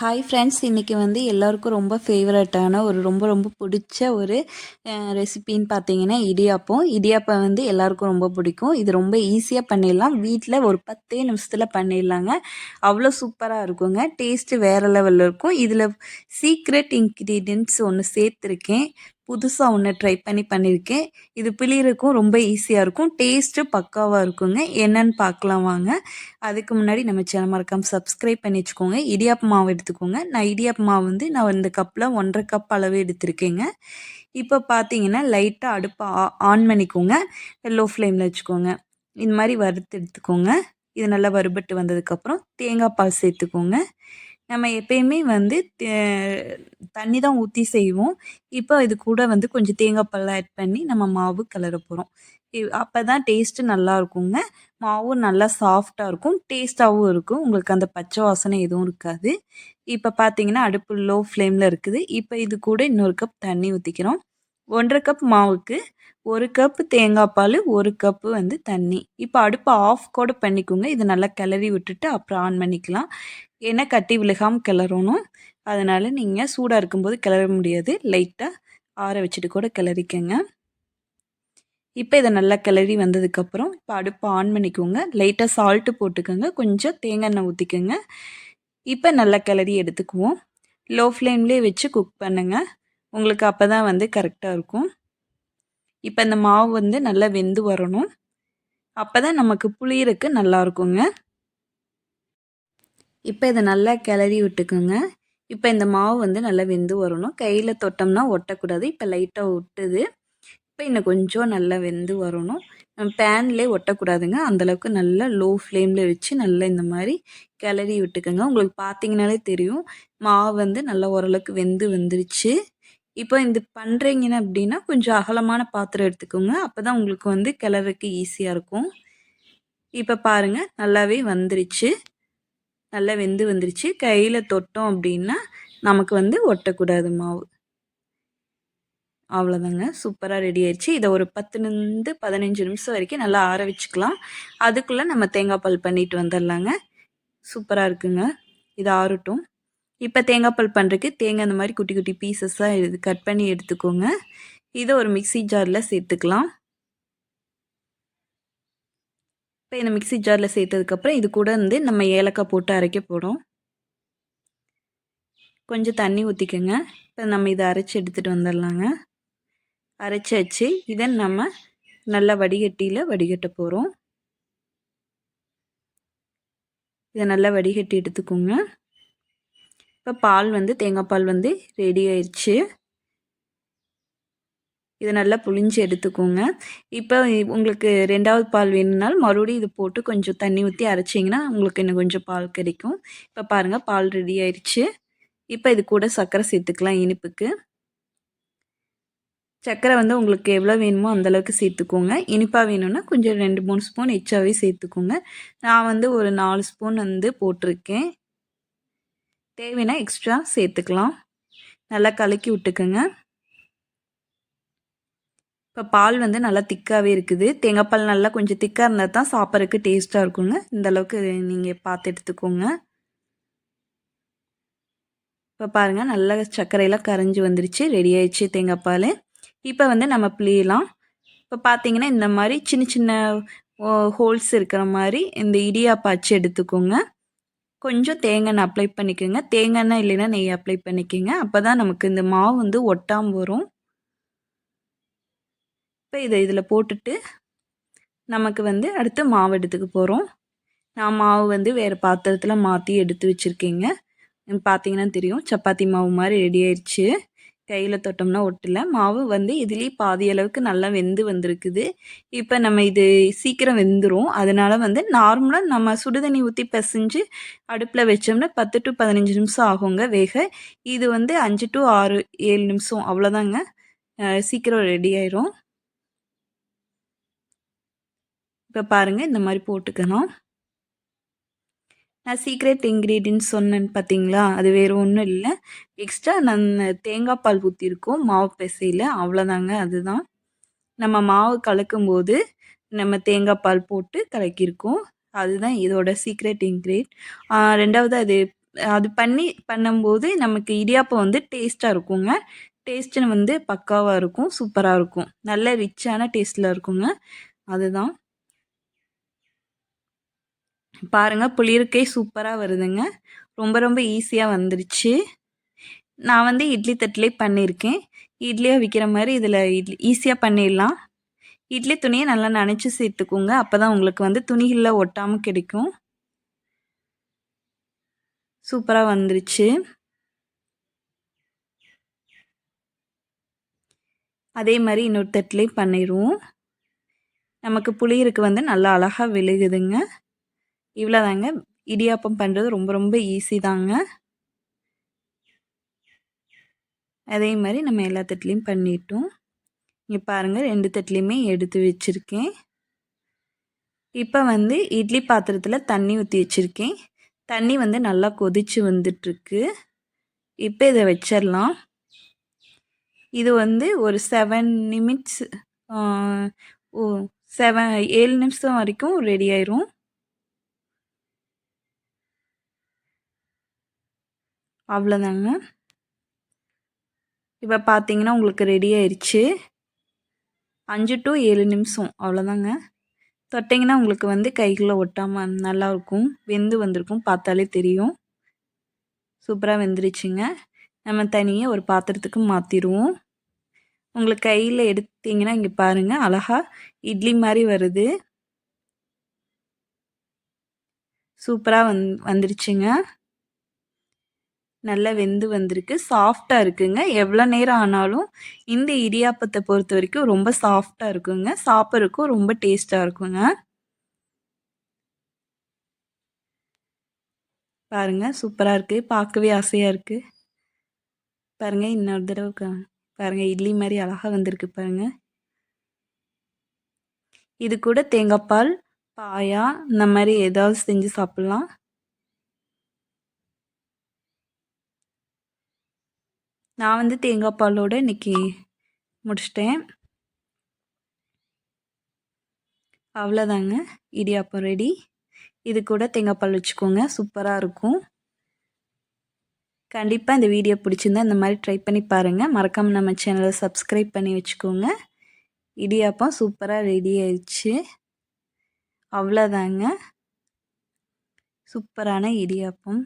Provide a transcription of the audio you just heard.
Hi friends இன்றைக்கி வந்து எல்லாருக்கும் ரொம்ப ஃபேவரட்டான ஒரு ரொம்ப ரொம்ப பிடிச்ச ஒரு ரெசிபின்னு பார்த்தீங்கன்னா இடியாப்பம். இடியாப்பம் வந்து எல்லாருக்கும் ரொம்ப பிடிக்கும். இது ரொம்ப ஈஸியாக பண்ணிடலாம். வீட்டில் ஒரு பத்தே நிமிஷத்தில் பண்ணிடலாங்க. அவ்வளோ சூப்பராக இருக்குங்க. டேஸ்ட்டு வேறு லெவலில் இருக்கும். இதில் சீக்ரெட் இன்க்ரீடியன்ட்ஸ் ஒன்று சேர்த்துருக்கேன். புதுசாக ஒன்று ட்ரை பண்ணி பண்ணியிருக்கேன் இது பிழியறக்கும் ரொம்ப ஈஸியாக இருக்கும். டேஸ்ட்டு பக்காவாக இருக்குங்க. என்னன்னு பார்க்கலாம் வாங்க. அதுக்கு முன்னாடி நம்ம சேனல் மறக்காமல் சப்ஸ்கிரைப் பண்ணி வச்சுக்கோங்க. இடியாப்பு மாவு எடுத்துக்கோங்க. நான் இடியாப்பு மாவு வந்து நான் இந்த கப்பில் ஒன்றரை கப் அளவு எடுத்திருக்கேங்க. இப்போ பார்த்தீங்கன்னா லைட்டாக அடுப்பை ஆன் பண்ணிக்கோங்க. லோ ஃப்ளேமில் வச்சுக்கோங்க. இந்த மாதிரி வறுத்து எடுத்துக்கோங்க. இது நல்லா வறுபட்டு வந்ததுக்கப்புறம் தேங்காய் பால் சேர்த்துக்கோங்க. நம்ம எப்பயுமே வந்து தண்ணி தான் ஊற்றி செய்வோம். இப்போ இது கூட வந்து கொஞ்சம் தேங்காய் பழம் ஆட் பண்ணி நம்ம மாவு கிளற போகிறோம் அப்போ தான் டேஸ்ட்டு நல்லா இருக்குங்க. மாவும் நல்லா சாஃப்டாக இருக்கும். டேஸ்ட்டாகவும் இருக்கும். உங்களுக்கு அந்த பச்சை வாசனை எதுவும் இருக்காது. இப்போ பார்த்தீங்கன்னா அடுப்பு லோ ஃப்ளேமில் இருக்குது. இப்போ இது கூட இன்னொரு கப் தண்ணி ஊற்றிக்கிறோம் ஒன்றரை கப் மாவுக்கு ஒரு கப்பு தேங்காய் பால் ஒரு கப்பு வந்து தண்ணி. இப்போ அடுப்பை ஆஃப் கூட பண்ணிக்கோங்க. இது நல்லா கிளறி விட்டுட்டு அப்புறம் ஆன் பண்ணிக்கலாம். ஏன்னா கட்டி விழுகாமல் கிளறணும். அதனால் நீங்கள் சூடாக இருக்கும்போது கிளற முடியாது. லைட்டாக ஆற வச்சுட்டு கூட கிளறிக்கங்க. இப்போ இதை நல்லா கிளறி வந்ததுக்கப்புறம் இப்போ அடுப்பை ஆன் பண்ணிக்கோங்க. லைட்டாக சால்ட்டு போட்டுக்கோங்க. கொஞ்சம் தேங்காய் எண்ணெய் ஊற்றிக்கோங்க இப்போ நல்லா கிளறி எடுத்துக்குவோம். லோ ஃப்ளேம்லேயே வச்சு குக் பண்ணுங்கள் உங்களுக்கு அப்போ தான் வந்து கரெக்டாக இருக்கும். இப்போ இந்த மாவு வந்து நல்லா வெந்து வரணும். அப்போ தான் நமக்கு புளியறக்கு நல்லா இருக்குங்க. இப்போ இதை நல்லா கிளறி விட்டுக்குங்க. இப்போ இந்த மாவு வந்து நல்லா வெந்து வரணும். கையில் தொட்டோம்னா ஒட்டக்கூடாது. இப்போ லைட்டாக ஒட்டுது. இப்போ இன்னும் கொஞ்சம் நல்லா வெந்து வரணும். பேன்லே ஒட்டக்கூடாதுங்க. அந்தளவுக்கு நல்லா லோ ஃப்ளேமில் வச்சு நல்லா இந்த மாதிரி கிளறி விட்டுக்கோங்க. உங்களுக்கு பார்த்தீங்கனாலே தெரியும். மாவு வந்து நல்லா ஓரளவுக்கு வெந்து வந்துருச்சு. இப்போ இது பண்ணுறீங்கன்னு அப்படின்னா கொஞ்சம் அகலமான பாத்திரம் எடுத்துக்கோங்க. அப்போ தான் உங்களுக்கு வந்து கிளறக்கு ஈஸியாக இருக்கும். இப்போ பாருங்கள் நல்லாவே வந்துருச்சு. நல்லா வெந்து வந்துருச்சு. கையில் தொட்டோம் அப்படின்னா நமக்கு வந்து ஒட்டக்கூடாது மாவு. அவ்வளோதாங்க சூப்பராக ரெடி ஆயிடுச்சு. இதை ஒரு பத்துலேருந்து பதினஞ்சு நிமிஷம் வரைக்கும் நல்லா ஆற வச்சுக்கலாம். அதுக்குள்ளே நம்ம தேங்காய் பால் பண்ணிட்டு வந்துடலாங்க. சூப்பராக இருக்குங்க. இது ஆறட்டும். இப்போ தேங்காய் பால் பண்ணுறதுக்கு தேங்காய் அந்த மாதிரி குட்டி குட்டி பீசஸாக இது கட் பண்ணி எடுத்துக்கோங்க. இதை ஒரு மிக்சி ஜாரில் சேர்த்துக்கலாம். இப்போ இந்த மிக்சி ஜாரில் சேர்த்ததுக்கப்புறம் இது கூட வந்து நம்ம ஏலக்காய் போட்டு அரைக்க போகிறோம் கொஞ்சம் தண்ணி ஊற்றிக்கோங்க இப்போ நம்ம இதை அரைச்சி எடுத்துகிட்டு வந்துடலாங்க. அரைச்சி வச்சு இதை நம்ம நல்லா வடிகட்டியில் வடிகட்ட போகிறோம் இதை நல்லா வடிகட்டி எடுத்துக்கோங்க. இப்போ பால் வந்து தேங்காய் பால் வந்து ரெடி ஆயிடுச்சு. இதை நல்லா புளிஞ்சு எடுத்துக்கோங்க. இப்போ உங்களுக்கு ரெண்டாவது பால் வேணும்னாலும் மறுபடியும் இது போட்டு கொஞ்சம் தண்ணி ஊற்றி அரைச்சிங்கன்னா உங்களுக்கு இன்னும் கொஞ்சம் பால் கிடைக்கும். இப்போ பாருங்கள் பால் ரெடி ஆயிடுச்சு. இப்போ இது கூட சர்க்கரை சேர்த்துக்கலாம் இனிப்புக்கு. சர்க்கரை வந்து உங்களுக்கு எவ்வளோ வேணுமோ அந்தளவுக்கு சேர்த்துக்கோங்க. இனிப்பாக வேணும்னா கொஞ்சம் ரெண்டு மூணு ஸ்பூன் எச்சாவே சேர்த்துக்கோங்க. நான் வந்து ஒரு நாலு ஸ்பூன் வந்து போட்டிருக்கேன். தேவைன்னா எக்ஸ்ட்ரா சேர்த்துக்கலாம். நல்லா கலக்கி விட்டுக்குங்க. இப்போ பால் வந்து நல்லா திக்காகவே இருக்குது. தேங்காய் பால் நல்லா கொஞ்சம் திக்காக இருந்தால் தான் சாப்பிட்றதுக்கு டேஸ்ட்டாக இருக்குங்க. இந்த அளவுக்கு நீங்கள் பார்த்து எடுத்துக்கோங்க. இப்போ பாருங்கள் நல்லா சர்க்கரையெல்லாம் கரைஞ்சி வந்துருச்சு. ரெடி ஆயிடுச்சு தேங்காய் பால். இப்போ வந்து நம்ம பிழியலாம் இப்போ பார்த்தீங்கன்னா இந்த மாதிரி சின்ன சின்ன ஹோல்ஸ் இருக்கிற மாதிரி இந்த இடியாப்பாச்சு எடுத்துக்கோங்க. கொஞ்சம் தேங்காய் எண்ணெய் அப்ளை பண்ணிக்கோங்க. தேங்காய் எண்ணெய் இல்லைன்னா நெய் அப்ளை பண்ணிக்கோங்க. அப்போ தான் நமக்கு இந்த மாவு வந்து ஒட்டாமல் வரும். இப்போ இதை இதில் போட்டுட்டு நமக்கு வந்து அடுத்து மாவு எடுத்துக்க போகிறோம் நான் மாவு வந்து வேறு பாத்திரத்தில் மாற்றி எடுத்து வச்சுருக்கேங்க. பார்த்தீங்கன்னா தெரியும். சப்பாத்தி மாவு மாதிரி ரெடி ஆயிடுச்சு கையில் தொட்டோம்னா ஒட்டலை. மாவு வந்து இதுலேயே பாதி அளவுக்கு நல்லா வெந்து வந்திருக்குது. இப்போ நம்ம இது சீக்கிரம் வெந்துடும் அதனால் வந்து நார்மலாக நம்ம சுடுதண்ணி ஊற்றி பிசைஞ்சு அடுப்பில் வச்சோம்னா பத்து டு பதினஞ்சு நிமிஷம் ஆகுங்க வேக. இது வந்து அஞ்சு டு ஆறு ஏழு நிமிஷம் அவ்வளோதாங்க சீக்கிரம் ரெடி ஆயிரும். இப்போ பாருங்கள் இந்த மாதிரி போட்டுக்கணும் நான் சீக்ரெட் இன்க்ரீடியன்ஸ் சொன்னேன்னு பார்த்தீங்களா அது வேறு ஒன்றும் இல்லை. எக்ஸ்ட்ரா நான் தேங்காய் பால் ஊற்றிருக்கோம் மாவு பெசையில். அவ்வளோதாங்க அதுதான். நம்ம மாவு கலக்கும்போது நம்ம தேங்காய் பால் போட்டு கலக்கியிருக்கோம். அதுதான் இதோட சீக்ரெட் இன்க்ரீட் ரெண்டாவது அது அது பண்ணி பண்ணும்போது நமக்கு இடியாப்பம் வந்து டேஸ்ட்டாக இருக்குங்க. டேஸ்ட்டுன்னு வந்து பக்காவாக இருக்கும். சூப்பராக இருக்கும். நல்ல ரிச்சான டேஸ்ட்டில் இருக்குங்க. அதுதான். பாருங்கள் புளியிருக்கே சூப்பராக வருதுங்க. ரொம்ப ரொம்ப ஈஸியாக வந்துருச்சு. நான் வந்து இட்லி தட்டிலே பண்ணியிருக்கேன் இட்லியாக விற்கிற மாதிரி இதில் இட்லி ஈஸியாக பண்ணிடலாம். இட்லி துணியை நல்லா நினச்சி சேர்த்துக்கோங்க. அப்போ தான் உங்களுக்கு வந்து துணிகளில் ஒட்டாமல் கிடைக்கும். சூப்பராக வந்துருச்சு. அதே மாதிரி இன்னொரு தட்டிலையும் பண்ணிடுவோம். நமக்கு புளியிருக்கு வந்து நல்லா அழகாக விழுகுதுங்க. இவ்வளோதாங்க இடியாப்பம் பண்ணுறது ரொம்ப ரொம்ப ஈஸி தாங்க. அதே மாதிரி நம்ம எல்லா தட்டிலையும் பண்ணிட்டோம். இங்கே பாருங்கள் ரெண்டு தட்டிலையுமே எடுத்து வச்சுருக்கேன். இப்போ வந்து இட்லி பாத்திரத்தில் தண்ணி ஊற்றி வச்சுருக்கேன். தண்ணி வந்து நல்லா கொதித்து வந்துட்டுருக்கு. இப்போ இதை வச்சிடலாம் இது வந்து ஒரு செவன் நிமிட்ஸ் ஓ செவன் ஏழு நிமிஷம் வரைக்கும் ரெடி ஆயிரும். அவ்வளோதாங்க இப்போ பார்த்தீங்கன்னா உங்களுக்கு ரெடி ஆயிடுச்சு அஞ்சு டு ஏழு நிமிஷம் அவ்வளோதாங்க தொட்டிங்கன்னா உங்களுக்கு வந்து கைகளை ஒட்டாமல் நல்லாயிருக்கும் வெந்து வந்திருக்கும் பார்த்தாலே தெரியும். சூப்பராக வெந்துருச்சுங்க. நம்ம தனியாக ஒரு பாத்திரத்துக்கு மாற்றிடுவோம் உங்களுக்கு கையில் எடுத்தீங்கன்னா இங்கே பாருங்கள் அழகாக இட்லி மாதிரி வருது. சூப்பராக வந் வந்துருச்சுங்க. நல்லா வெந்து வந்திருக்கு சாஃப்டாக இருக்குங்க. எவ்வளோ நேரம் ஆனாலும் இந்த இடியாப்பத்தை பொறுத்த வரைக்கும் ரொம்ப சாஃப்டாக இருக்குங்க. சாப்பிட்றதுக்கும் ரொம்ப டேஸ்ட்டாக இருக்குங்க. பாருங்கள் சூப்பராக இருக்குது பார்க்கவே ஆசையாக இருக்குது பாருங்கள் இன்னொரு தடவை பாருங்கள் இட்லி மாதிரி அழகாக வந்திருக்கு பாருங்கள் இது கூட தேங்காய் பால் பாயா இந்த மாதிரி ஏதாவது செஞ்சு சாப்பிட்லாம். நான் வந்து தேங்காய் பாலோடு இன்றைக்கி முடிச்சிட்டேன். அவ்வளோதாங்க. இடியாப்பம் ரெடி இது கூட தேங்காய் பால் வச்சுக்கோங்க. சூப்பராக இருக்கும். கண்டிப்பாக இந்த வீடியோ பிடிச்சிருந்தா இந்த மாதிரி ட்ரை பண்ணி பாருங்கள் மறக்காமல் நம்ம சேனலை சப்ஸ்கிரைப் பண்ணி வச்சுக்கோங்க. இடியாப்பம் சூப்பராக ரெடி ஆயிடுச்சு. அவ்வளோதாங்க. சூப்பரான இடியாப்பம்.